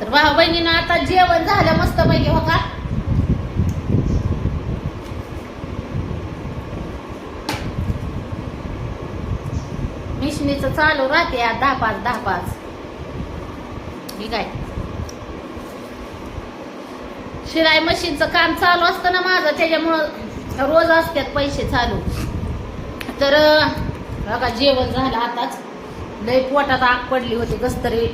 तर भाऊ बहिणीनं आता जेवण झालं मस्त पैकी हो का? मिशनीचं चालू राहते आज दहा पाच दहा पाच. ठीक आहे शिलाई मशीनचं काम चालू असतं ना माझं त्याच्यामुळं रोज असतात पैसे चालू. तर बघा जेवण झालं आताच. लय पोटात आग पडली होती कस तरी.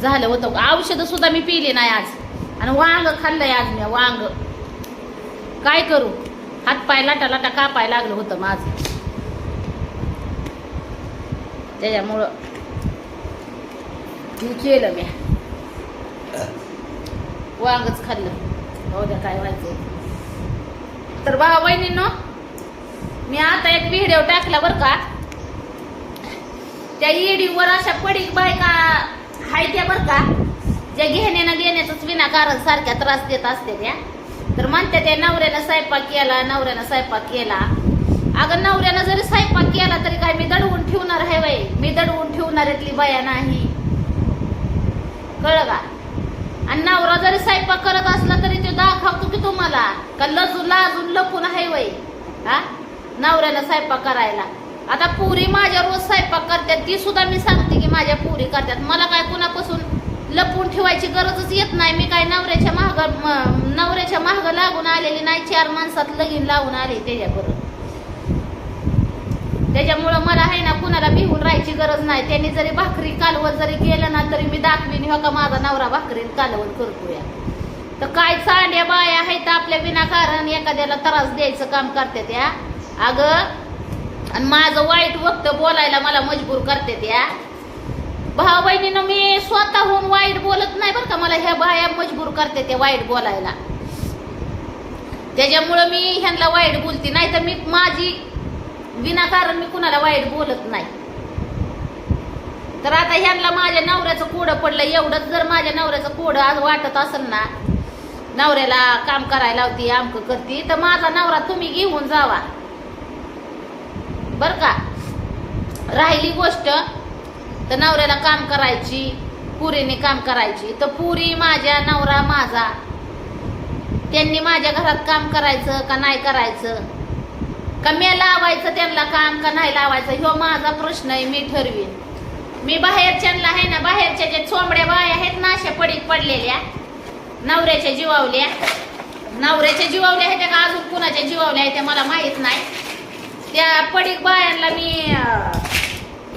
झालं होतं. औषधं सुद्धा मी पिली नाही आज. आणि वांग खाल्लंय आज मी वांग. काय करू? हात पाय लाटा लाटा कापाय लागलं होतं माझं? त्याच्यामुळं मी केलं मी. वांगच खाल्लं. हो द्या काय व्हायचं. तर भावा बहिणींनो मी आता एक व्हिडिओ टाकला बरं का. त्या ईडीवर अशा पडीक बायका हाय त्या बरं का? ज्या घेण्यानं घेण्याचंच विनाकारण सारख्या त्रास देत असते त्या. तर म्हणते त्या नवऱ्यानं स्वयंपाक केला नवऱ्यानं स्वयंपाक केला. अगं नवऱ्यानं जरी स्वयंपाक केला तरी काय मी दडवून ठेवणार आहे बाई? मी दडवून ठेवणार इथली बाया नाही. कळ का? आणि नवरा जरी स्वयंपाक करत असला तरी तो दाखवतो की तुम्हाला. का लजूला लाजून लपून आहे वय हा? नवऱ्याला स्वयंपाक करायला. आता पुरी माझ्या रोज स्वयंपाक करते ती सुद्धा मी सांगते. माझ्या पोरी करतात. मला काय कुणापासून लपून ठेवायची गरजच येत नाही. मी काय नवऱ्याच्या महाग नवऱ्याच्या महाग लागून आलेली नाही. चार माणसात लगीन लावून आले त्याच्याबरोबर. त्याच्यामुळं मला आहे ना कुणाला भिवून राहायची गरज नाही. त्यांनी जरी भाकरी कालवत जरी केलं ना तरी मी दाखवीन हो का माझा नवरा भाकरी कालवत करतोया. तर काय चांड्या बाया आहेत आपल्या विनाकारण एखाद्याला त्रास द्यायचं काम करते त्या अगं आणि माझं वाईट वक्त बोलायला मला मजबूर करते त्या भाऊ बहिणीनं मी स्वतःहून वाईट बोलत नाही बरं का. मला ह्या बाया मजबूर करते ते वाईट बोलायला. त्याच्यामुळं मी ह्यांना वाईट बोलते. नाही तर मी माझी विनाकारण मी कुणाला वाईट बोलत नाही. तर आता ह्यांना माझ्या नवऱ्याचं कोडं पडलं एवढंच जर माझ्या नवऱ्याचं कोडं आज वाटत असेल ना नवऱ्याला काम करायला होती आमक करती तर माझा नवरा तुम्ही घेऊन जावा. बर का? राहिली गोष्ट तर नवऱ्याला काम करायची पुरीने काम करायची. तर पुरी माझ्या नवरा माझा. त्यांनी माझ्या घरात काम करायचं का नाही करायचं? का मी लावायचं त्यांना काम का नाही लावायचं? ह्यो माझा प्रश्न आहे मी ठरवीन. मी बाहेरच्यांना आहे ना बाहेरच्या ज्या चोंबड्या बाया आहेत ना अशा पडीक पडलेल्या नवऱ्याच्या जीवावल्या. नवऱ्याच्या जीवावल्या आहेत का अजून कुणाच्या जीवावल्या आहेत त्या मला माहीत नाही. त्या पडीक बायांना मी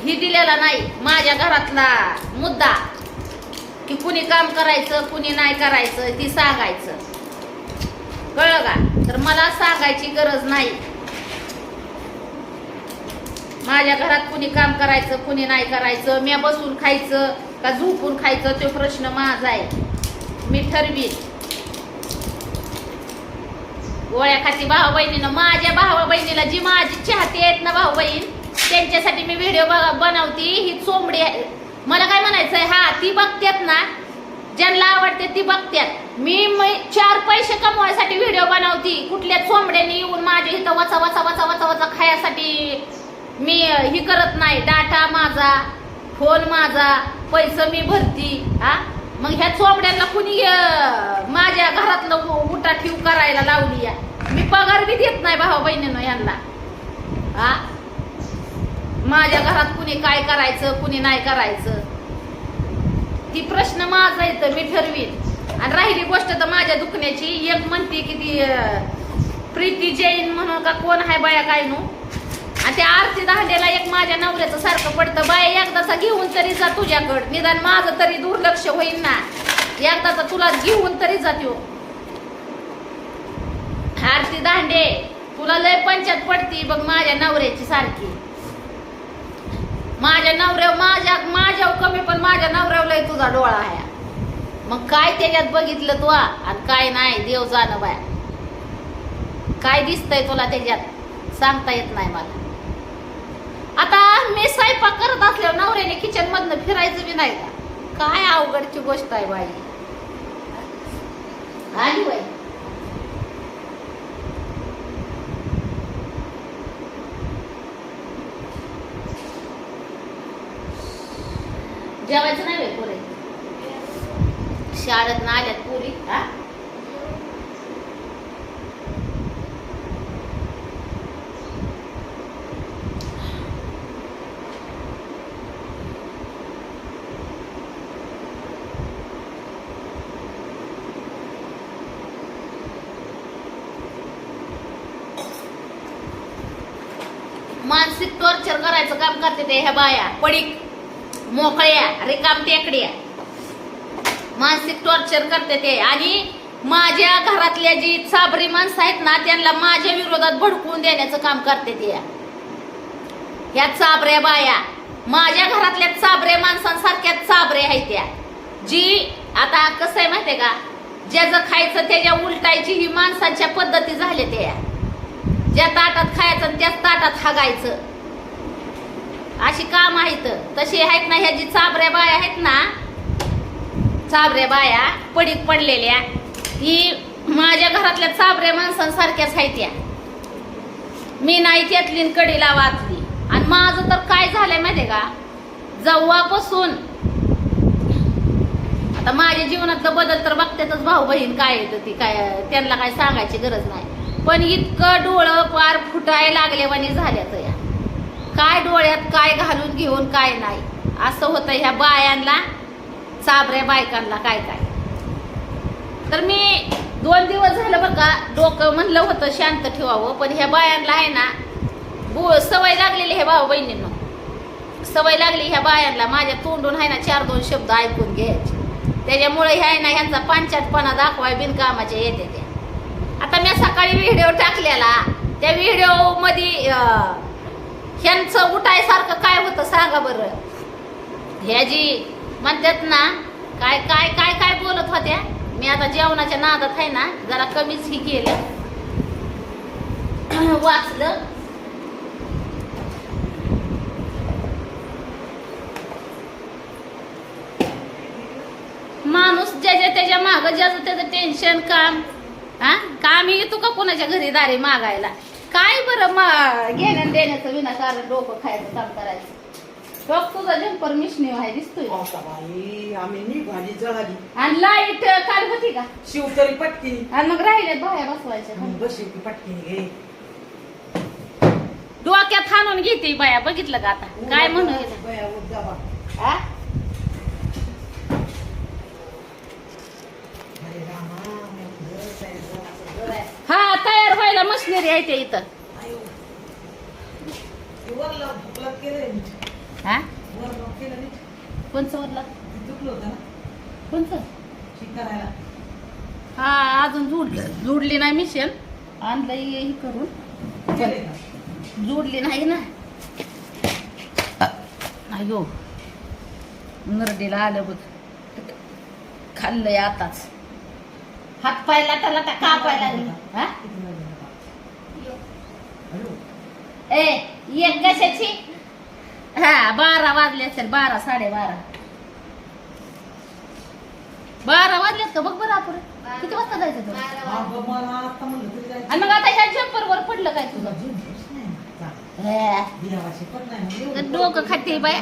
ही दिलेला नाही माझ्या घरातला मुद्दा. की कुणी काम करायचं कुणी नाही करायचं ती सांगायचं. कळलं का? तर मला सांगायची गरज नाही. माझ्या घरात कुणी काम करायचं कुणी नाही करायचं मी बसून खायचं का झोपून खायचं तो प्रश्न माझा आहे. मी ठरवीन. गोळ्या खाती भाऊ बहिणीनं माझ्या भावा बहिणीला जी माझी चाहती आहेत ना भाऊ बहीण त्यांच्यासाठी मी व्हिडिओ बनवती. ही चोंबडी आहे. मला काय म्हणायचंय? हा ती बघतात ना. ज्यांना आवडते ती बघतात मी चार पैसे कमवायसाठी व्हिडिओ बनवती. कुठल्या चोंबड्याने येऊन माझ्या इथं वचा वचा वचा वचा वचा खायासाठी मी ही करत नाही. डाटा माझा फोन माझा पैसे मी भरती. हा? मग ह्या चोंबड्यांना कुणी माझ्या घरातलं उठा ठेव करायला लावली या मी पगार बी देत नाही भाऊ बहिणीनं यांना हा? माझ्या घरात कुणी काय करायचं कुणी नाही करायचं? ती प्रश्न माझा येतं मी ठरवीन. आणि राहिली गोष्ट तर माझ्या दुखण्याची. एक म्हणते की ती प्रीती जैन म्हणून का कोण आहे बाया काय नू? आणि त्या आरती दांड्याला एक माझ्या नवऱ्याचं सारखं पडतं. बाया एकदाचा घेऊन तरी जा तुझ्याकडं. निदान माझं तरी दुर्लक्ष होईल ना. एकदाचा तुला घेऊन तरी जातो आरती दांडे तुला लय पंचायत पडती बघ माझ्या नवऱ्याची सारखी. माझ्या नवऱ्या माझ्या माझ्या कमी पण माझ्या नवऱ्यावलाही तुझा डोळा आहे. मग काय त्याच्यात बघितलं तू आणि काय नाही देव जाणं बाया. काय दिसतंय तुला त्याच्यात? सांगता येत नाही मला. आता मी स्वयंपाक करत असल्यावर नवऱ्याने किचन मधनं फिरायचं बी नाही का? काय अवघडची गोष्ट आहे बाई. आली बाई? जेवायचं नाही बाई पुरे. शाळेत ना आल्यात पुरी. हा? मानसिक टॉर्चर करायचं काम करते ते ह्या बाया. पडीक. मोकळ्या रिकाम टेकड्या. मानसिक टॉर्चर करते ते. आणि माझ्या घरातल्या जी साबरी माणसं आहेत ना त्यांना माझ्या विरोधात भडकवून देण्याचं काम करते ते. ह्या चाबऱ्या बाया. माझ्या घरातल्या चाबऱ्या माणसांसारख्या चाबऱ्या आहेत त्या. जी आता कसं आहे माहितीये का? ज्याचं खायचं त्याच्या उलटायची ही माणसांच्या पद्धती झाल्या त्या. ज्या ताटात खायचं आणि त्याच ताटात हागायचं. अशी काम आहेत. तशी आहेत ना ह्या जी चाबऱ्या बाया आहेत ना चाबऱ्या बाया पडीत पडलेल्या ही माझ्या घरातल्या चाबऱ्या माणसांसारख्याच आहेत या. मी नाही त्यातली कडीला वाचली. आणि माझं तर काय झालंय माहितीये का? जव्हापासून आता माझ्या जीवनातलं बदल तर बघतातच भाऊ बहीण काय येतं ती काय त्यांना काय सांगायची गरज नाही. पण इतकं डोळं पार फुटायला लागलेवानी झाल्याचं या. काय डोळ्यात काय घालून घेऊन काय नाही. असं होतं ह्या बायांना चाबऱ्या बायकांना काय काय. तर मी दोन दिवस झालं बरं का डोकं म्हणलं होतं शांत ठेवावं पण ह्या बायांना आहे ना बो सवय लागलेली हे भाऊ बहिणींना. सवय लागली ह्या बायांना माझ्या तोंडून आहे ना चार दोन शब्द ऐकून घ्यायचे. त्याच्यामुळे ह्या आहे ना ह्यांचा पंचायतपणा दाखवाय बिनकामाचे येते त्या आता मी सकाळी व्हिडिओ टाकलेला त्या व्हिडिओमध्ये ह्यांचं उठायसारखं काय होतं सांगा बरं. ह्या जी म्हणतात ना काय काय काय काय बोलत होत्या मी आता जेवणाच्या नादात आहे ना जरा कमीच ही केलं. वाचलं. माणूस ज्याच्या त्याच्या माग ज्याचं त्याचं टेन्शन काम हा? काम येतो का कोणाच्या घरी दारे मागायला? काय बरं मा घेण्यान देण्याचं विनाकारण डोकं खायचं काम करायचं. बघ तुझा जम्पर मिशनी आहे दिसतोय. बाई आम्ही निघाली जळाली. आणि लाइट काल होती का? शिव तरी पटकी. आणि मग राहिले बाया बसवायच्या. बशी पटकी घे. डोक्यात हाणून घेते बाया बघितलं का आता? काय म्हणू? बया बा. हा? अरे रामा म्हटलं, काय जरा जरा. हा तयार व्हायला आहे ते इथं. हा? वर लाव केलं कोणचं वरला? कोणचं? हा अजून जोडली जुडली नाही मिशन आणलं हे करून. केलंय नाही ना. अयो नरडीला आलं बघ. खाल्लंय आताच. हात पाय लाटा लाटा कापायला लागली. हा किती वाजले आता? हॅलो ए एक कशाची हा बारा वाजले असेल बारा साडेबारा बारा वाजलेत का बघ बरं आपण किती वाजता जायचं तुला बघ मला आता म्हणलं तरी जायचं. आणि मग आता ह्या जम्पर वर पडलं काय तुझं झुंजूच नाही ना. जा. हे. देवाशी पण नाही ना. एवढं डोकं खाते बाया.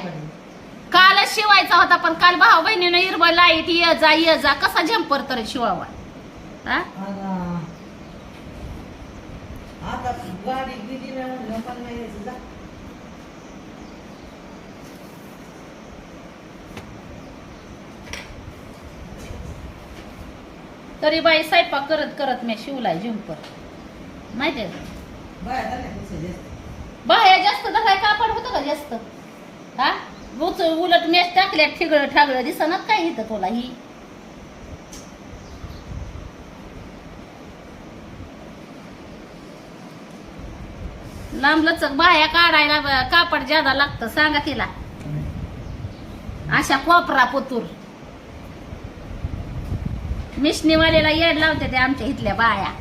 कालच शिवायचा होता पण काल भाऊ बहिणीनं इरबळ लाइट ये जा ये जा कसा जम्पर तर शिवावा हा आता गाडी बिडी पण नाही यायचं जा. तरी बाई स्वयंपाक करत करत मी शिवलाय जम्पर माहिती आहे बाया जास्त. धराय कापड होतं का जास्त हा उच उलट मेस टाकल्या ठिगळ ठागळ दिसणार काय इथं तुला ही लांब लचक बाया काढायला ब- कापड ज्यादा लागतं सांगा तिला. अशा कोपरा पुतूर. मिशनीवालेला येड लावते ते आमच्या इथल्या बाया.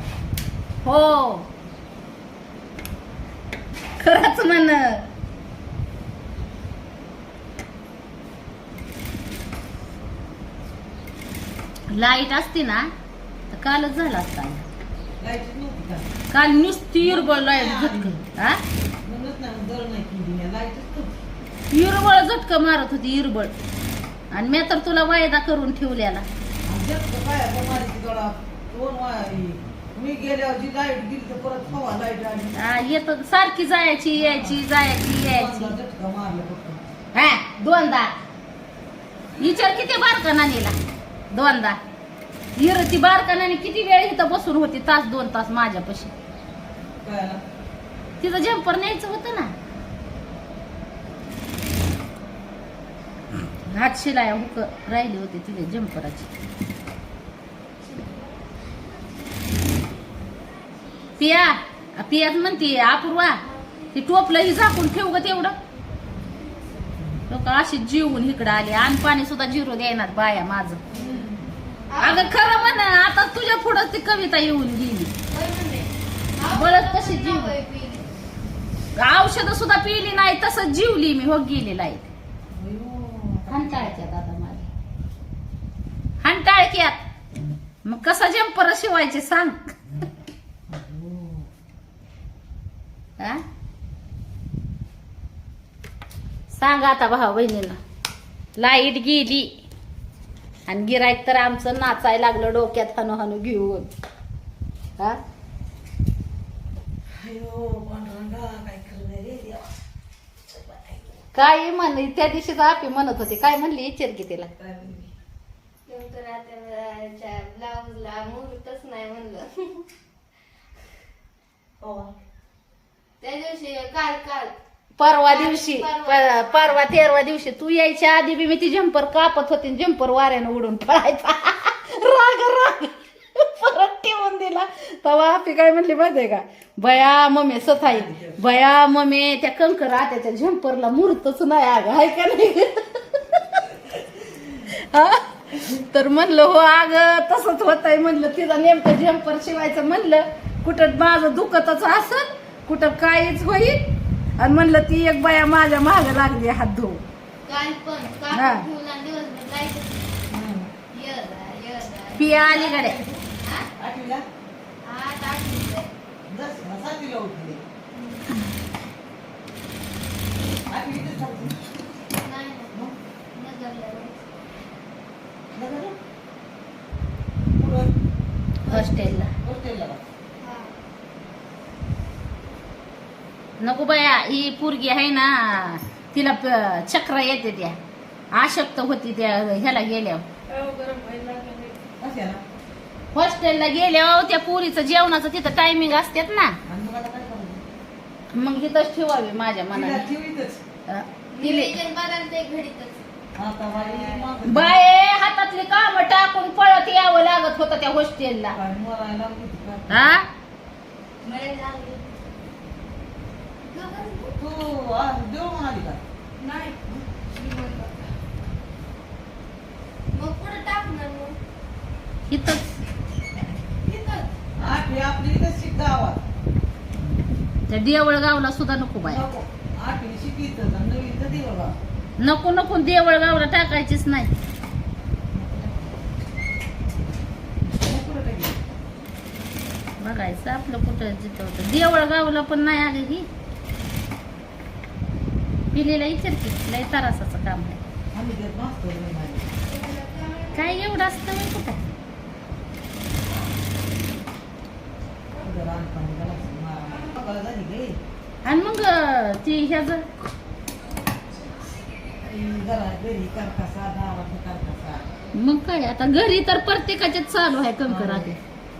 हो. खरंच म्हण. लाइट असती ना तर कालच झाला असता. काल नुसती युरबळ लाइट झटक हा. युरबळ झटक मारत होती युरबळ आणि मी तर तुला वायदा करून ठेवलेला. मी गेल्यावर जी लाइट गेली तर परत लाइट आली. हा, येत सारखी जायची यायची जायची यायची. हा दोनदा. विचार किती बारकणानीला दोनदा. हिर ती बारकणाने किती वेळ इथं बसून होती? तास दोन तास माझ्यापाशी? तिचं जम्पर न्यायचं होतं ना? हात शिलाया हुक राहिली होती तिथे जम्पराची पिया पियाच म्हणते अपूर्वा ती टोपलं ही झाकून ठेव ग तेवढं. लोक अशी जीवन इकडं आले. आणि पाणी सुद्धा जिरो देणार बाया माझं. अगं खरं म्हण आता तुझ्या पुढं ती कविता येऊन गेली. बळच कशी जीव. औषध सुद्धा पिली नाही तसं जीवली मी हो गेलेला आहे हंटाळ हंटाळक्यात आता माझ्या हंटाळक्यात मग कसा जम्पर शिवायचे सांग. सांग आता भाऊ बहिणीला लाइट गेली. आणि गिरायक तर आमचं नाचायला लागलं डोक्यात हनु हनु घेऊन. हा? काय म्हण त्या दिवशीच आपी म्हणत होती काय म्हणली इचार की तिला? ब्लाऊजला मुहूर्तच नाही म्हणलं. हो. त्या दिवशी काल काल परवा दिवशी प- परवा तेरवा दिवशी तू यायच्या आधी बी मी ती जम्पर कापत होती जम्पर वाऱ्यानं उडून पळायचा. राग राग. परत ठेवून दिला. तेव्हा आपी काय म्हणली माहितीये का? बया मम्मी सथाई बया मम्मी त्या कंकर त्याच्या झंपरला मुहूर्तच नाही अगं आहे का नाही? हा? तर म्हणलं हो अग तसंच होत आहे म्हणलं. तिला नेमकं झंपर शिवायचं म्हणलं. कुठं माझं दुखतच असल कुठं काहीच होईल आणि म्हणलं ती एक बाया माझ्या माग लागली हात धुवून काल पण हा. काल ठेवला दिवसभर लाइट हम्म. येदा येदा पिया अलीकडे आठवीला? आठ आठ मिनिटं. दस, सातवीला उठली. आठवीतच थांबली. नाही ना मग? नगरला जायचं. नगर? पुढं? हॉस्टेलला हॉस्टेलला का? हा. नको बाया ही पोरगी आहे ना तिला चक्र येते त्या. आशक्त होती त्या ह्याला गेल्यावर. कशाला? हॉस्टेलला गेल्यावर त्या पोरीचं जेवणाचं तिथं टायमिंग असतात ना. मग तिथंच ठेवावी माझ्या तिला मनाने ठेवीतच. अं, तिले नियोजन बघायला ते घडीतच. आता बाई मागं- बाये हातातली काम टाकून पळत यावं लागत होतं त्या हॉस्टेलला. काय मरायला लागली होती काय? हा तू आज देव म्हणाली का? नाही. मग पुढे टाकणार मग? इथंच. इथंच. आठवी आपली इथंच शिक गावात. त्या देवळ गावला सुद्धा नको बाय नको. आठवी शिकितच आणि नवी इथं देव गाव नको नको. देवळ गावला टाकायचीच नाही? बघायचं आपलं कुठं जिथं होतं. देवळ गावला पण नाही आले ही. पिलेला विचार की लय तरासाचं काम आहे. काय एवढं असतं बाई कुठं. आणि मग ती ह्याच. मग काय आता घरी तर प्रत्येकाच्याच चालू आहे कंकर आधी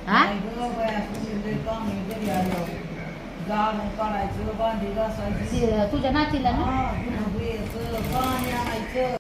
हा? नाही गं बाया, तुझे लय काम आहे घरी आल्यावर. झाडून काढायचं भांडी घासायची तुझ्या नातीला ना पाणी आणायचं